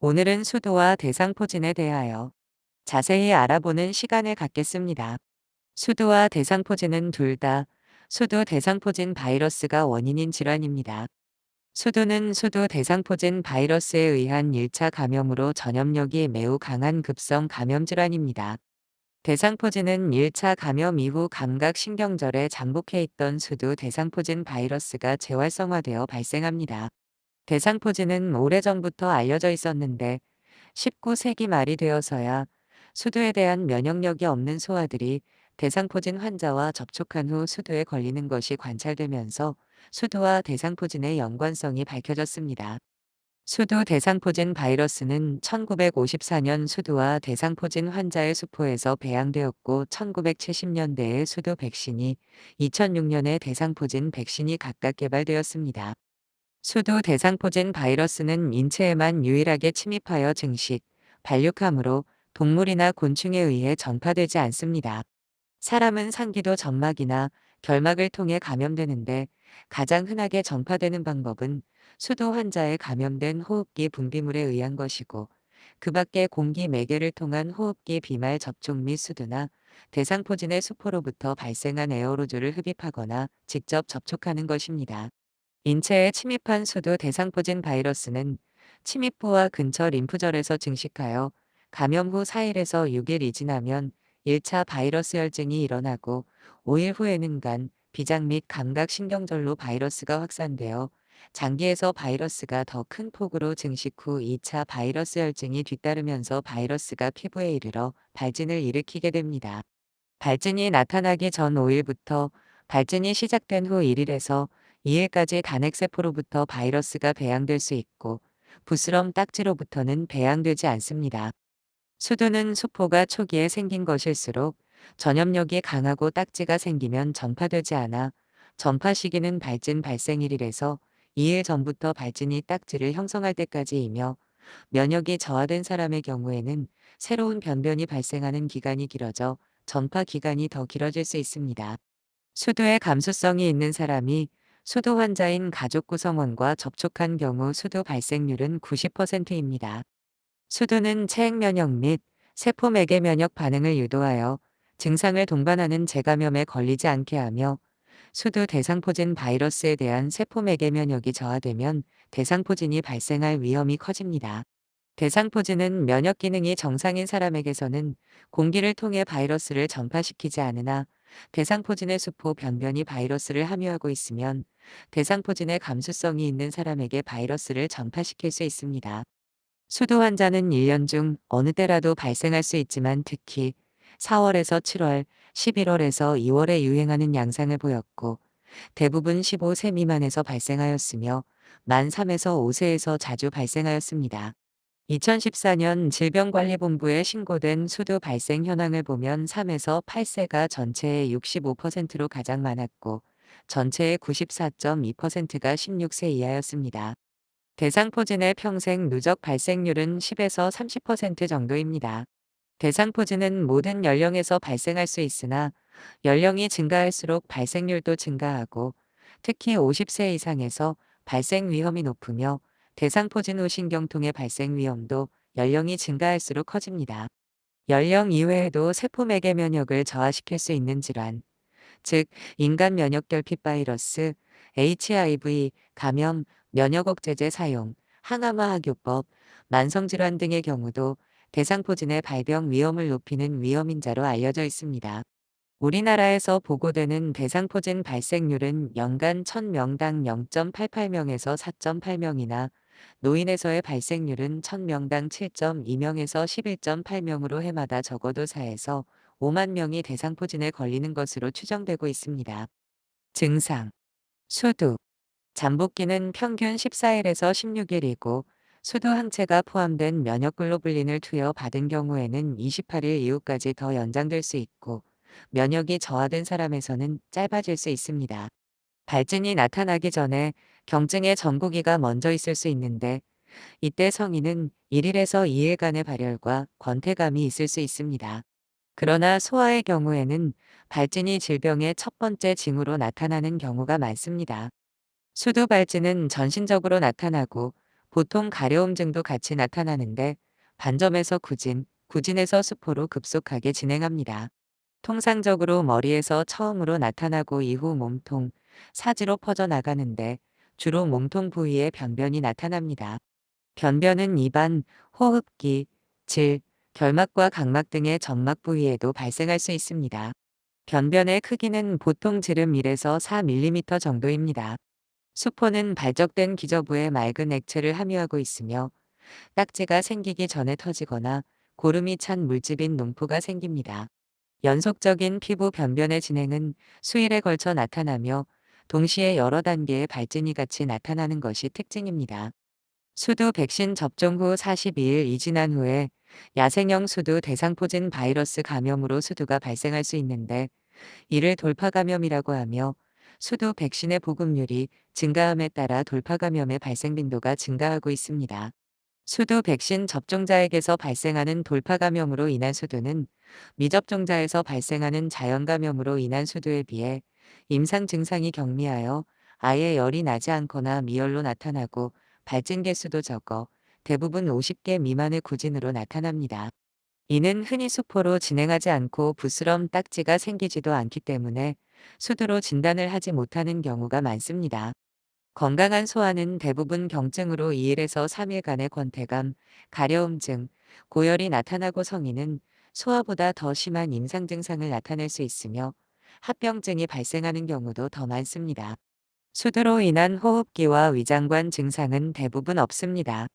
오늘은 수도와 대상포진에 대하여 자세히 알아보는 시간을 갖겠습니다. 수도와 대상포진은 둘 다 수도 대상포진 바이러스가 원인인 질환입니다. 수도는 수도 대상포진 바이러스에 의한 1차 감염으로 전염력이 매우 강한 급성 감염 질환입니다. 대상포진은 1차 감염 이후 감각신경절에 잠복해 있던 수도 대상포진 바이러스가 재활성화되어 발생합니다. 대상포진은 오래전부터 알려져 있었는데 19세기 말이 되어서야 수두에 대한 면역력이 없는 소아들이 대상포진 환자와 접촉한 후 수두에 걸리는 것이 관찰되면서 수두와 대상포진의 연관성이 밝혀졌습니다. 수두 대상포진 바이러스는 1954년 수두와 대상포진 환자의 수포에서 배양되었고 1970년대에 수두 백신이 2006년에 대상포진 백신이 각각 개발되었습니다. 수두 대상포진 바이러스는 인체에만 유일하게 침입하여 증식, 발육하므로 동물이나 곤충에 의해 전파되지 않습니다. 사람은 상기도 점막이나 결막을 통해 감염되는데 가장 흔하게 전파되는 방법은 수도 환자의 감염된 호흡기 분비물에 의한 것이고 그 밖에 공기 매개를 통한 호흡기 비말 접촉 및 수두나 대상포진의 수포로부터 발생한 에어로졸을 흡입하거나 직접 접촉하는 것입니다. 인체에 침입한 수두 대상포진 바이러스는 침입부와 근처 림프절에서 증식하여 감염 후 4일에서 6일이 지나면 1차 바이러스 혈증이 일어나고 5일 후에는 간, 비장 및 감각 신경절로 바이러스가 확산되어 장기에서 바이러스가 더 큰 폭으로 증식 후 2차 바이러스 혈증이 뒤따르면서 바이러스가 피부에 이르러 발진을 일으키게 됩니다. 발진이 나타나기 전 5일부터 발진이 시작된 후 1일에서 2일까지 단핵세포로부터 바이러스가 배양될 수 있고 부스럼 딱지로부터는 배양되지 않습니다. 수두는 수포가 초기에 생긴 것일수록 전염력이 강하고 딱지가 생기면 전파되지 않아 전파 시기는 발진 발생 1일에서 2일 전부터 발진이 딱지를 형성할 때까지이며 면역이 저하된 사람의 경우에는 새로운 변변이 발생하는 기간이 길어져 전파 기간이 더 길어질 수 있습니다. 수두의 감수성이 있는 사람이 수도 환자인 가족 구성원과 접촉한 경우 수두 발생률은 90%입니다. 수두는 체액 면역 및 세포 매개 면역 반응을 유도하여 증상을 동반하는 재감염에 걸리지 않게 하며 수두 대상포진 바이러스에 대한 세포 매개 면역이 저하되면 대상포진이 발생할 위험이 커집니다. 대상포진은 면역 기능이 정상인 사람에게서는 공기를 통해 바이러스를 전파시키지 않으나 대상포진의 수포 변변이 바이러스를 함유하고 있으면 대상포진의 감수성이 있는 사람에게 바이러스를 전파시킬 수 있습니다. 수도 환자는 1년 중 어느 때라도 발생할 수 있지만 특히 4월에서 7월, 11월에서 2월에 유행하는 양상을 보였고 대부분 15세 미만에서 발생하였으며 만 3에서 5세에서 자주 발생하였습니다. 2014년 질병관리본부에 신고된 수두 발생 현황을 보면 3에서 8세가 전체의 65%로 가장 많았고 전체의 94.2%가 16세 이하였습니다. 대상포진의 평생 누적 발생률은 10에서 30% 정도입니다. 대상포진은 모든 연령에서 발생할 수 있으나 연령이 증가할수록 발생률도 증가하고 특히 50세 이상에서 발생 위험이 높으며 대상포진 후 신경통의 발생 위험도 연령이 증가할수록 커집니다. 연령 이외에도 세포 매개 면역을 저하시킬 수 있는 질환, 즉 인간 면역 결핍 바이러스, HIV, 감염, 면역 억제제 사용, 항암화 학요법, 만성질환 등의 경우도 대상포진의 발병 위험을 높이는 위험인자로 알려져 있습니다. 우리나라에서 보고되는 대상포진 발생률은 연간 1000명당 0.88명에서 4.8명이나 노인에서의 발생률은 1000명당 7.2명에서 11.8명으로 해마다 적어도 4에서 5만 명이 대상포진에 걸리는 것으로 추정되고 있습니다. 증상 수두 잠복기는 평균 14일에서 16일이고 수두 항체가 포함된 면역글로불린을 투여 받은 경우에는 28일 이후까지 더 연장될 수 있고 면역이 저하된 사람에서는 짧아질 수 있습니다. 발진이 나타나기 전에 경증의 전구기가 먼저 있을 수 있는데 이때 성인은 1일에서 2일간의 발열과 권태감이 있을 수 있습니다. 그러나 소아의 경우에는 발진이 질병의 첫 번째 징후로 나타나는 경우가 많습니다. 수두 발진은 전신적으로 나타나고 보통 가려움증도 같이 나타나는데 반점에서 구진, 구진에서 수포로 급속하게 진행합니다. 통상적으로 머리에서 처음으로 나타나고 이후 몸통, 사지로 퍼져나가는데 주로 몸통 부위에 변변이 나타납니다. 변변은 입안, 호흡기, 질, 결막과 각막 등의 점막 부위에도 발생할 수 있습니다. 변변의 크기는 보통 지름 1에서 4mm 정도입니다. 수포는 발적된 기저부에 맑은 액체를 함유하고 있으며 딱지가 생기기 전에 터지거나 고름이 찬 물집인 농포가 생깁니다. 연속적인 피부 변변의 진행은 수일에 걸쳐 나타나며 동시에 여러 단계의 발진이 같이 나타나는 것이 특징입니다. 수두 백신 접종 후 42일 이 지난 후에 야생형 수두 대상포진 바이러스 감염으로 수두가 발생할 수 있는데 이를 돌파 감염이라고 하며 수두 백신의 보급률이 증가함에 따라 돌파 감염의 발생 빈도가 증가하고 있습니다. 수두 백신 접종자에게서 발생하는 돌파 감염으로 인한 수두는 미접종자에서 발생하는 자연 감염으로 인한 수두에 비해 임상 증상이 경미하여 아예 열이 나지 않거나 미열로 나타나고 발진 개수도 적어 대부분 50개 미만의 구진으로 나타납니다. 이는 흔히 수포로 진행하지 않고 부스럼 딱지가 생기지도 않기 때문에 수두로 진단을 하지 못하는 경우가 많습니다. 건강한 소아는 대부분 경증으로 2일에서 3일간의 권태감, 가려움증, 고열이 나타나고 성인은 소아보다 더 심한 임상 증상을 나타낼 수 있으며 합병증이 발생하는 경우도 더 많습니다. 수두로 인한 호흡기와 위장관 증상은 대부분 없습니다.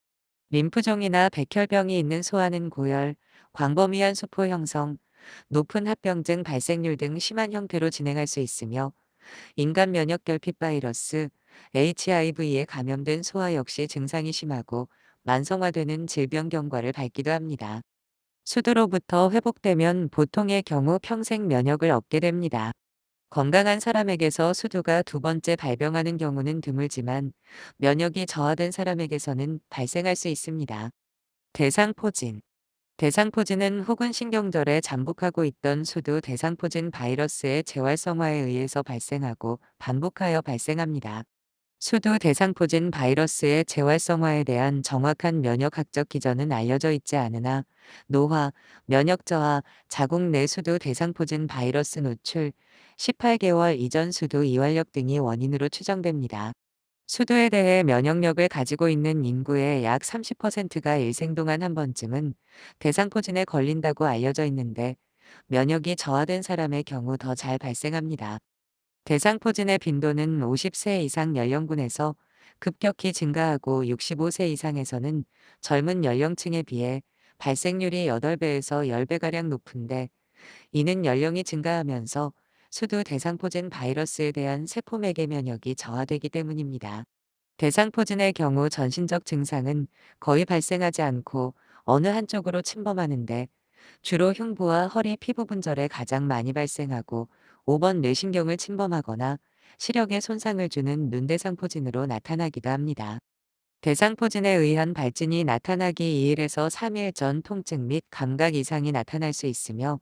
림프종이나 백혈병이 있는 소아는 고열, 광범위한 수포 형성, 높은 합병증 발생률 등 심한 형태로 진행할 수 있으며 인간 면역 결핍 바이러스, HIV에 감염된 소아 역시 증상이 심하고 만성화되는 질병 경과를 밟기도 합니다. 수두로부터 회복되면 보통의 경우 평생 면역을 얻게 됩니다. 건강한 사람에게서 수두가 두 번째 발병하는 경우는 드물지만 면역이 저하된 사람에게서는 발생할 수 있습니다. 대상포진 대상포진은 혹은 신경절에 잠복하고 있던 수두 대상포진 바이러스의 재활성화에 의해서 발생하고 반복하여 발생합니다. 수두 대상포진 바이러스의 재활성화에 대한 정확한 면역학적 기전은 알려져 있지 않으나 노화, 면역 저하, 자국 내 수두 대상포진 바이러스 노출, 18개월 이전 수두 이완력 등이 원인으로 추정됩니다. 수두에 대해 면역력을 가지고 있는 인구의 약 30%가 일생 동안 한 번쯤은 대상포진에 걸린다고 알려져 있는데 면역이 저하된 사람의 경우 더 잘 발생합니다. 대상포진의 빈도는 50세 이상 연령군에서 급격히 증가하고 65세 이상에서는 젊은 연령층에 비해 발생률이 8배에서 10배가량 높은데 이는 연령이 증가하면서 수두 대상포진 바이러스에 대한 세포매개 면역이 저하되기 때문입니다. 대상포진의 경우 전신적 증상은 거의 발생하지 않고 어느 한쪽으로 침범하는데 주로 흉부와 허리 피부 분절에 가장 많이 발생하고 5번 뇌신경을 침범하거나 시력에 손상을 주는 눈대상포진으로 나타나기도 합니다. 대상포진에 의한 발진이 나타나기 2일에서 3일 전 통증 및 감각 이상이 나타날 수 있으며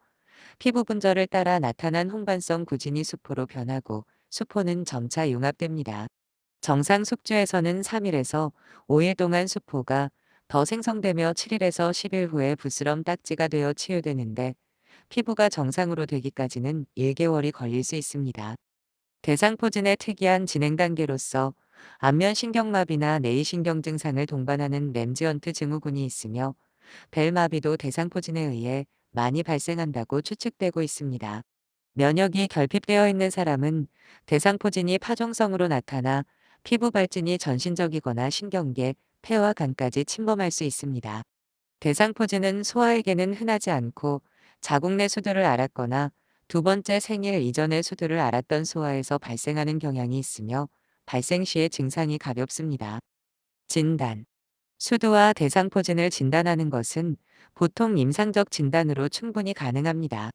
피부 분절을 따라 나타난 홍반성 구진이 수포로 변하고 수포는 점차 융합됩니다. 정상 숙주에서는 3일에서 5일 동안 수포가 더 생성되며 7일에서 10일 후에 부스럼 딱지가 되어 치유되는데 피부가 정상으로 되기까지는 1개월이 걸릴 수 있습니다. 대상포진의 특이한 진행 단계로서 안면신경마비나 뇌이신경 증상을 동반하는 램지언트 증후군이 있으며 벨마비도 대상포진에 의해 많이 발생한다고 추측되고 있습니다. 면역이 결핍되어 있는 사람은 대상포진이 파종성으로 나타나 피부 발진이 전신적이거나 신경계, 폐와 간까지 침범할 수 있습니다. 대상포진은 소아에게는 흔하지 않고 자국 내 수두를 앓았거나 두 번째 생일 이전의 수두를 앓았던 소아에서 발생하는 경향이 있으며 발생 시의 증상이 가볍습니다. 진단 수두와 대상포진을 진단하는 것은 보통 임상적 진단으로 충분히 가능합니다.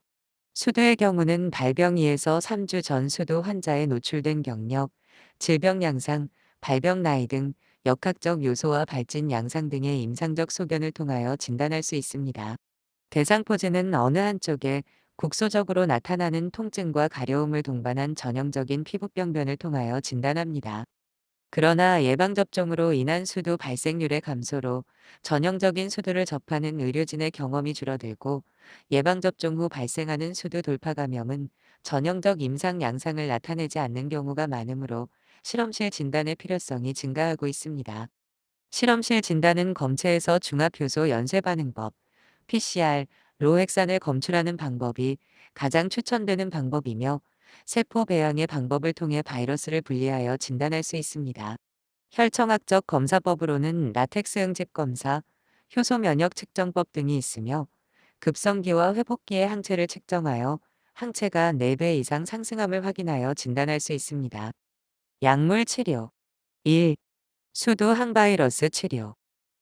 수두의 경우는 발병 2에서 3주 전 수두 환자에 노출된 경력, 질병 양상, 발병 나이 등 역학적 요소와 발진 양상 등의 임상적 소견을 통하여 진단할 수 있습니다. 대상포진은 어느 한쪽에 국소적으로 나타나는 통증과 가려움을 동반한 전형적인 피부병변을 통하여 진단합니다. 그러나 예방접종으로 인한 수두 발생률의 감소로 전형적인 수두를 접하는 의료진의 경험이 줄어들고 예방접종 후 발생하는 수두 돌파 감염은 전형적 임상 양상을 나타내지 않는 경우가 많으므로 실험실 진단의 필요성이 증가하고 있습니다. 실험실 진단은 검체에서 중합효소 연쇄 반응법, PCR,로 핵산을 검출하는 방법이 가장 추천되는 방법이며 세포 배양의 방법을 통해 바이러스를 분리하여 진단할 수 있습니다. 혈청학적 검사법으로는 라텍스 응집 검사, 효소 면역 측정법 등이 있으며 급성기와 회복기의 항체를 측정하여 항체가 4배 이상 상승함을 확인하여 진단할 수 있습니다. 약물 치료 1. 수두 항바이러스 치료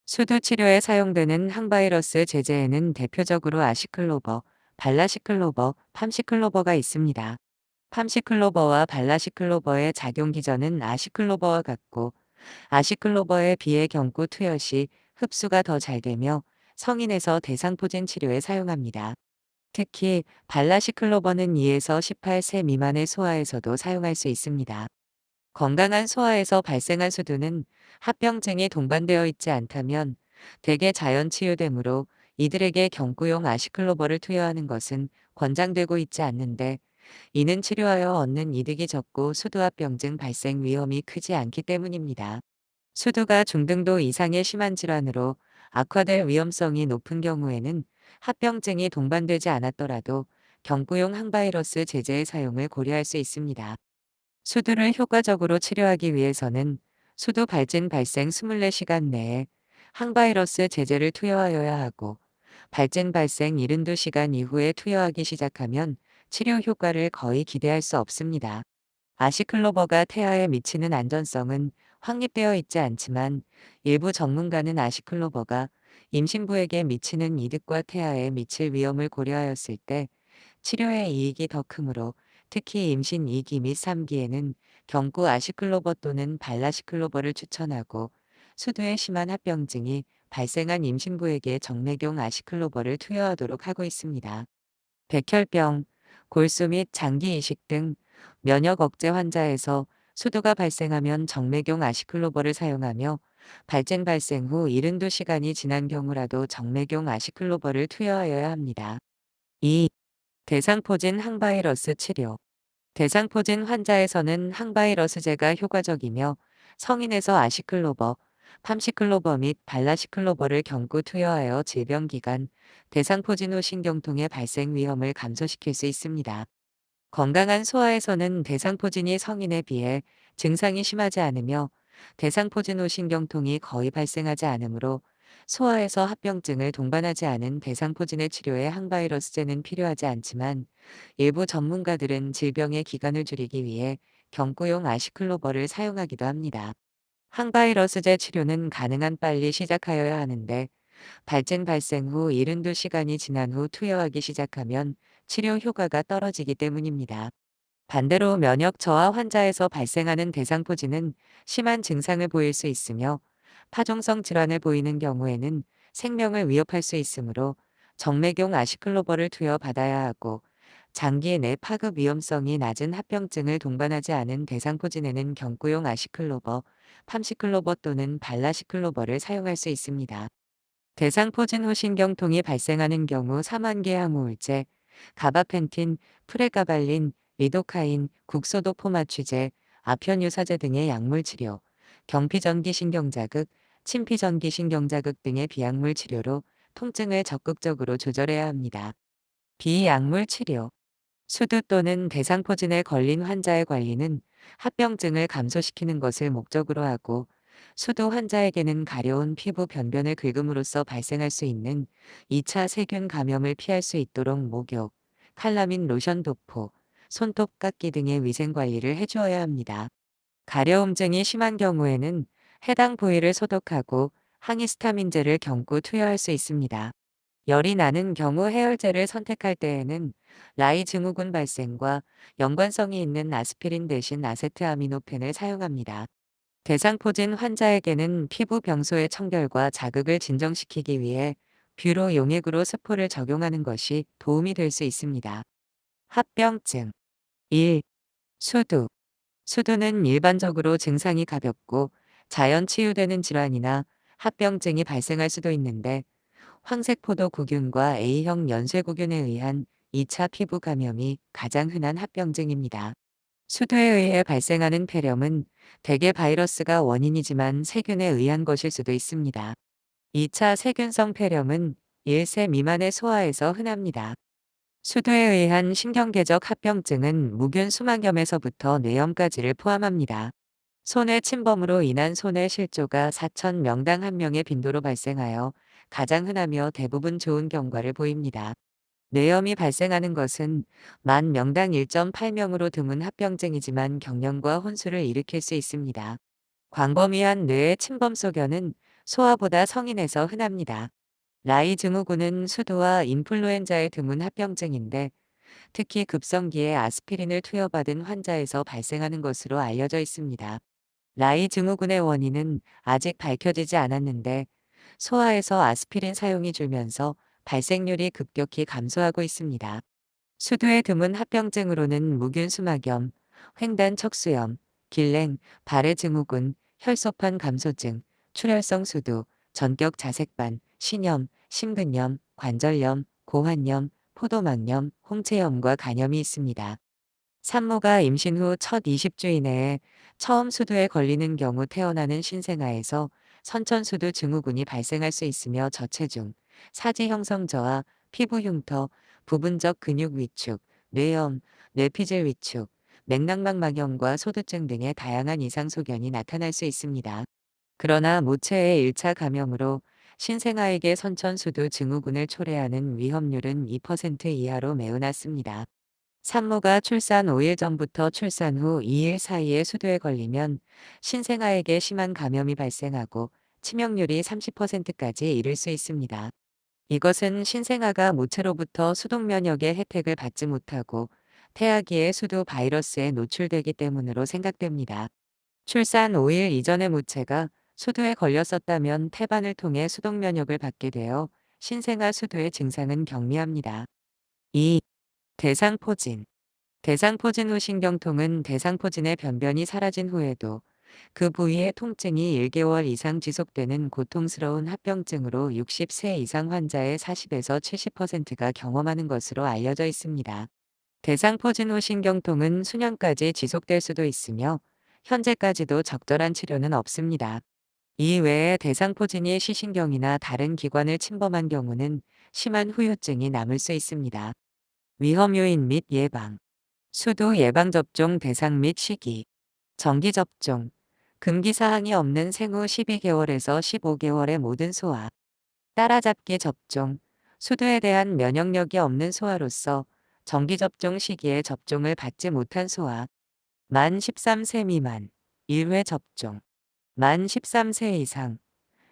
수두 치료에 사용되는 항바이러스 제제에는 대표적으로 아시클로버, 발라시클로버, 팜시클로버가 있습니다. 팜시클로버와 발라시클로버의 작용 기전은 아시클로버와 같고 아시클로버에 비해 경구 투여 시 흡수가 더 잘 되며 성인에서 대상포진 치료에 사용합니다. 특히 발라시클로버는 2에서 18세 미만의 소아에서도 사용할 수 있습니다. 건강한 소아에서 발생한 수두는 합병증이 동반되어 있지 않다면 대개 자연 치유되므로 이들에게 경구용 아시클로버를 투여하는 것은 권장되고 있지 않는데 이는 치료하여 얻는 이득이 적고 수두합병증 발생 위험이 크지 않기 때문입니다. 수두가 중등도 이상의 심한 질환으로 악화될 위험성이 높은 경우에는 합병증이 동반되지 않았더라도 경구용 항바이러스 제제의 사용을 고려할 수 있습니다. 수두를 효과적으로 치료하기 위해서는 수두 발진 발생 24시간 내에 항바이러스 제제를 투여하여야 하고 발진 발생 72시간 이후에 투여하기 시작하면 치료 효과를 거의 기대할 수 없습니다. 아시클로버가 태아에 미치는 안전성은 확립되어 있지 않지만 일부 전문가는 아시클로버가 임신부에게 미치는 이득과 태아에 미칠 위험을 고려하였을 때 치료의 이익이 더 크므로 특히 임신 2기 및 3기에는 경구 아시클로버 또는 발라시클로버를 추천하고 수두의 심한 합병증이 발생한 임신부에게 정맥용 아시클로버를 투여하도록 하고 있습니다. 백혈병, 골수 및 장기 이식 등 면역 억제 환자에서 수두가 발생하면 정맥용 아시클로버를 사용하며 발진 발생 후 72시간이 지난 경우라도 정맥용 아시클로버를 투여하여야 합니다. 2. 대상포진 항바이러스 치료 대상포진 환자에서는 항바이러스제가 효과적이며 성인에서 아시클로버, 팜시클로버 및 발라시클로버를 경구 투여하여 질병 기간 대상포진 후 신경통의 발생 위험을 감소시킬 수 있습니다. 건강한 소아에서는 대상포진이 성인에 비해 증상이 심하지 않으며 대상포진 후 신경통이 거의 발생하지 않으므로 소아에서 합병증을 동반하지 않은 대상포진의 치료에 항바이러스제는 필요하지 않지만 일부 전문가들은 질병의 기간을 줄이기 위해 경구용 아시클로버를 사용하기도 합니다. 항바이러스제 치료는 가능한 빨리 시작하여야 하는데 발진 발생 후 72시간이 지난 후 투여하기 시작하면 치료 효과가 떨어지기 때문입니다. 반대로 면역 저하 환자에서 발생하는 대상포진은 심한 증상을 보일 수 있으며 파종성 질환을 보이는 경우에는 생명을 위협할 수 있으므로 정맥용 아시클로버를 투여받아야 하고 장기 내 파급 위험성이 낮은 합병증을 동반하지 않은 대상포진에는 경구용 아시클로버, 팜시클로버 또는 발라시클로버를 사용할 수 있습니다. 대상포진 후 신경통이 발생하는 경우 사만계 항우울제, 가바펜틴, 프레가발린, 리도카인, 국소도 포마취제, 아편유사제 등의 약물 치료, 경피전기 신경자극, 침피전기 신경자극 등의 비약물 치료로 통증을 적극적으로 조절해야 합니다. 비약물 치료 수두 또는 대상포진에 걸린 환자의 관리는 합병증을 감소시키는 것을 목적으로 하고 수두 환자에게는 가려운 피부 변변을 긁음으로써 발생할 수 있는 2차 세균 감염을 피할 수 있도록 목욕, 칼라민 로션 도포, 손톱 깎기 등의 위생 관리를 해주어야 합니다. 가려움증이 심한 경우에는 해당 부위를 소독하고 항히스타민제를 경구 투여할 수 있습니다. 열이 나는 경우 해열제를 선택할 때에는 라이 증후군 발생과 연관성이 있는 아스피린 대신 아세트아미노펜을 사용합니다. 대상포진 환자에게는 피부 병소의 청결과 자극을 진정시키기 위해 뷰로 용액으로 스포를 적용하는 것이 도움이 될 수 있습니다. 합병증 1. 수두 수두는 일반적으로 증상이 가볍고 자연 치유되는 질환이나 합병증이 발생할 수도 있는데 황색포도구균과 A형 연쇄구균에 의한 2차 피부 감염이 가장 흔한 합병증입니다. 수두에 의해 발생하는 폐렴은 대개 바이러스가 원인이지만 세균에 의한 것일 수도 있습니다. 2차 세균성 폐렴은 1세 미만의 소아에서 흔합니다. 수두에 의한 신경계적 합병증은 무균 수막염에서부터 뇌염까지를 포함합니다. 손해 침범으로 인한 손해 실조가 4,000명당 1명의 빈도로 발생하여 가장 흔하며 대부분 좋은 경과를 보입니다. 뇌염이 발생하는 것은 만 명당 1.8명으로 드문 합병증이지만 경련과 혼수를 일으킬 수 있습니다. 광범위한 뇌의 침범 소견은 소아보다 성인에서 흔합니다. 라이 증후군은 수두와 인플루엔자의 드문 합병증인데 특히 급성기에 아스피린을 투여받은 환자에서 발생하는 것으로 알려져 있습니다. 라이 증후군의 원인은 아직 밝혀지지 않았는데 소아에서 아스피린 사용이 줄면서 발생률이 급격히 감소하고 있습니다. 수두의 드문 합병증으로는 무균 수막염, 횡단 척수염, 길랭, 발해 증후군, 혈소판 감소증, 출혈성 수두, 전격 자색반, 신염, 심근염, 관절염, 고환염, 포도막염, 홍채염과 간염이 있습니다. 산모가 임신 후 첫 20주 이내에 처음 수두에 걸리는 경우 태어나는 신생아에서 선천수두 증후군이 발생할 수 있으며 저체중, 사지 형성 저하, 피부 흉터, 부분적 근육 위축, 뇌염, 뇌피질 위축, 맥락막 막염과 소두증 등의 다양한 이상 소견이 나타날 수 있습니다. 그러나 모체의 1차 감염으로 신생아에게 선천수두 증후군을 초래하는 위험률은 2% 이하로 매우 낮습니다. 산모가 출산 5일 전부터 출산 후 2일 사이에 수두에 걸리면 신생아에게 심한 감염이 발생하고 치명률이 30%까지 이를 수 있습니다. 이것은 신생아가 모체로부터 수동 면역의 혜택을 받지 못하고 태아기의 수두 바이러스에 노출되기 때문으로 생각됩니다. 출산 5일 이전의 모체가 수두에 걸렸었다면 태반을 통해 수동 면역을 받게 되어 신생아 수두의 증상은 경미합니다. 2. 대상포진 대상포진 후 신경통은 대상포진의 변변이 사라진 후에도 그 부위의 통증이 1개월 이상 지속되는 고통스러운 합병증으로 60세 이상 환자의 40에서 70%가 경험하는 것으로 알려져 있습니다. 대상포진 후 신경통은 수년까지 지속될 수도 있으며 현재까지도 적절한 치료는 없습니다. 이 외에 대상포진이 시신경이나 다른 기관을 침범한 경우는 심한 후유증이 남을 수 있습니다. 위험 요인 및 예방 수도 예방접종 대상 및 시기 정기접종 금기사항이 없는 생후 12개월에서 15개월의 모든 소아 따라잡기 접종 수두에 대한 면역력이 없는 소아로서 정기접종 시기에 접종을 받지 못한 소아 만 13세 미만 1회 접종 만 13세 이상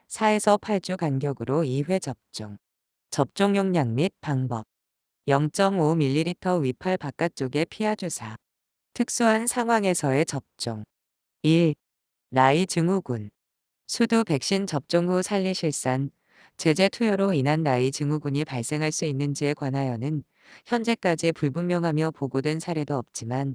4에서 8주 간격으로 2회 접종. 접종 용량 및 방법. 0.5ml 위팔 바깥쪽에 피하 주사. 특수한 상황에서의 접종. 1. 라이 증후군. 수두 백신 접종 후 살리실산 제재 투여로 인한 라이 증후군이 발생할 수 있는지에 관하여는 현재까지 불분명하며 보고된 사례도 없지만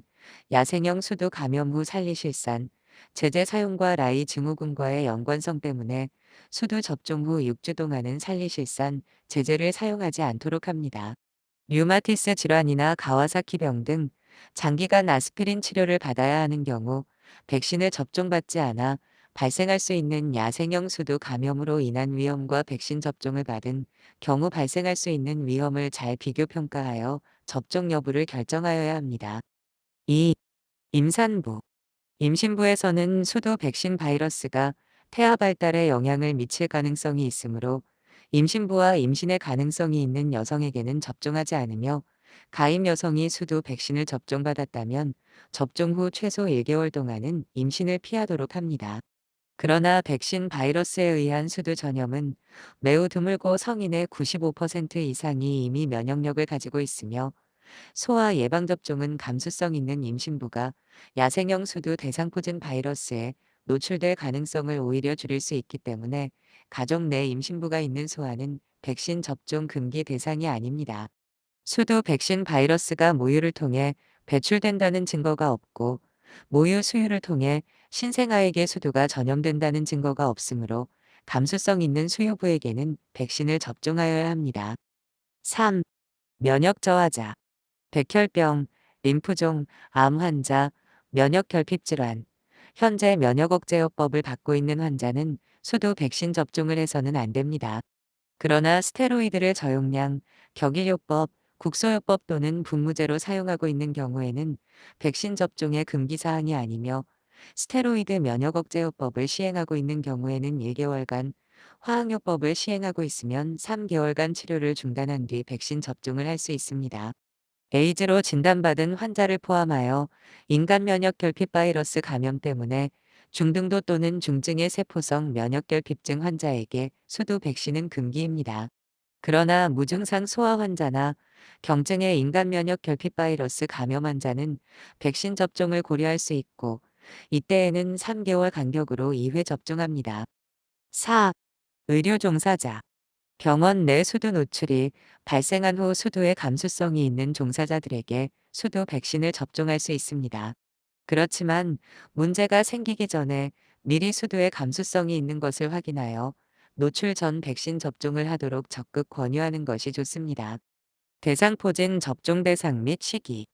야생형 수두 감염 후 살리실산 제재 사용과 라이 증후군과의 연관성 때문에 수두 접종 후 6주 동안은 살리실산 제재를 사용하지 않도록 합니다. 류마티스 질환이나 가와사키병 등 장기간 아스피린 치료를 받아야 하는 경우 백신을 접종받지 않아 발생할 수 있는 야생형 수두 감염으로 인한 위험과 백신 접종을 받은 경우 발생할 수 있는 위험을 잘 비교 평가하여 접종 여부를 결정하여야 합니다. 2. 임산부 임신부에서는 수도 백신 바이러스가 태아 발달에 영향을 미칠 가능성이 있으므로 임신부와 임신의 가능성이 있는 여성에게는 접종하지 않으며 가임 여성이 수두 백신을 접종받았다면 접종 후 최소 1개월 동안은 임신을 피하도록 합니다. 그러나 백신 바이러스에 의한 수두 전염은 매우 드물고 성인의 95% 이상이 이미 면역력을 가지고 있으며 소아 예방접종은 감수성 있는 임신부가 야생형 수두 대상포진 바이러스에 노출될 가능성을 오히려 줄일 수 있기 때문에 가족 내 임신부가 있는 소아는 백신 접종 금기 대상이 아닙니다. 수두 백신 바이러스가 모유를 통해 배출된다는 증거가 없고 모유 수유를 통해 신생아에게 수두가 전염된다는 증거가 없으므로 감수성 있는 수유부에게는 백신을 접종하여야 합니다. 3. 면역 저하자 백혈병, 림프종, 암 환자, 면역 결핍 질환 현재 면역 억제요법을 받고 있는 환자는 수두 백신 접종을 해서는 안 됩니다. 그러나 스테로이드를 저용량, 격일요법, 국소요법 또는 분무제로 사용하고 있는 경우에는 백신 접종의 금기사항이 아니며 스테로이드 면역억제요법을 시행하고 있는 경우에는 1개월간, 화학요법을 시행하고 있으면 3개월간 치료를 중단한 뒤 백신 접종을 할 수 있습니다. 에이즈로 진단받은 환자를 포함하여 인간 면역 결핍 바이러스 감염 때문에 중등도 또는 중증의 세포성 면역 결핍증 환자에게 수두 백신은 금기입니다. 그러나 무증상 소아 환자나 경증의 인간 면역 결핍 바이러스 감염 환자는 백신 접종을 고려할 수 있고 이때에는 3개월 간격으로 2회 접종합니다. 4. 의료 종사자 병원 내 수두 노출이 발생한 후 수두의 감수성이 있는 종사자들에게 수두 백신을 접종할 수 있습니다. 그렇지만 문제가 생기기 전에 미리 수두의 감수성이 있는 것을 확인하여 노출 전 백신 접종을 하도록 적극 권유하는 것이 좋습니다. 대상포진 접종 대상 및 시기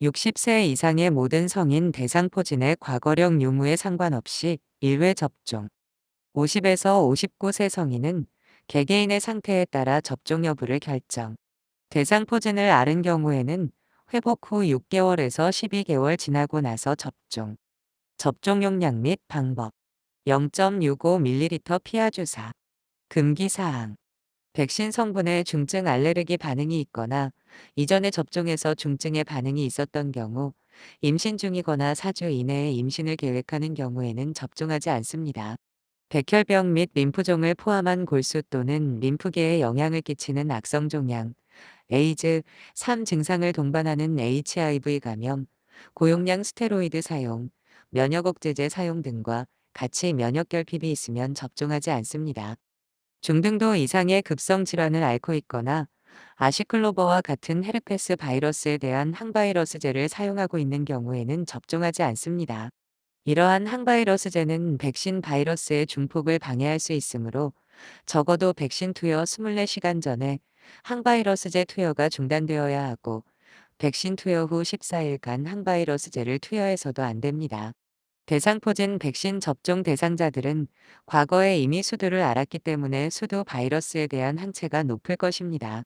60세 이상의 모든 성인 대상포진의 과거력 유무에 상관없이 1회 접종 50에서 59세 성인은 개개인의 상태에 따라 접종 여부를 결정 대상포진을 앓은 경우에는 회복 후 6개월에서 12개월 지나고 나서 접종. 접종 용량 및 방법. 0.65ml 피하 주사. 금기 사항. 백신 성분에 중증 알레르기 반응이 있거나 이전에 접종해서 중증의 반응이 있었던 경우 임신 중이거나 4주 이내에 임신을 계획하는 경우에는 접종하지 않습니다. 백혈병 및 림프종을 포함한 골수 또는 림프계에 영향을 끼치는 악성 종양, 에이즈, 3 증상을 동반하는 HIV 감염, 고용량 스테로이드 사용, 면역 억제제 사용 등과 같이 면역 결핍이 있으면 접종하지 않습니다. 중등도 이상의 급성 질환을 앓고 있거나 아시클로버와 같은 헤르페스 바이러스에 대한 항바이러스제를 사용하고 있는 경우에는 접종하지 않습니다. 이러한 항바이러스제는 백신 바이러스의 중폭을 방해할 수 있으므로 적어도 백신 투여 24시간 전에 항바이러스제 투여가 중단되어야 하고 백신 투여 후 14일간 항바이러스제를 투여해서도 안 됩니다. 대상포진 백신 접종 대상자들은 과거에 이미 수두를 앓았기 때문에 수두 바이러스에 대한 항체가 높을 것입니다.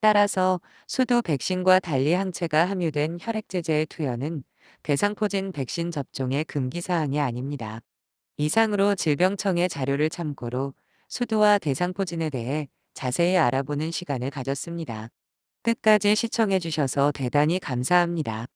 따라서 수두 백신과 달리 항체가 함유된 혈액제제의 투여는 대상포진 백신 접종의 금기사항이 아닙니다. 이상으로 질병청의 자료를 참고로 수두와 대상포진에 대해 자세히 알아보는 시간을 가졌습니다. 끝까지 시청해주셔서 대단히 감사합니다.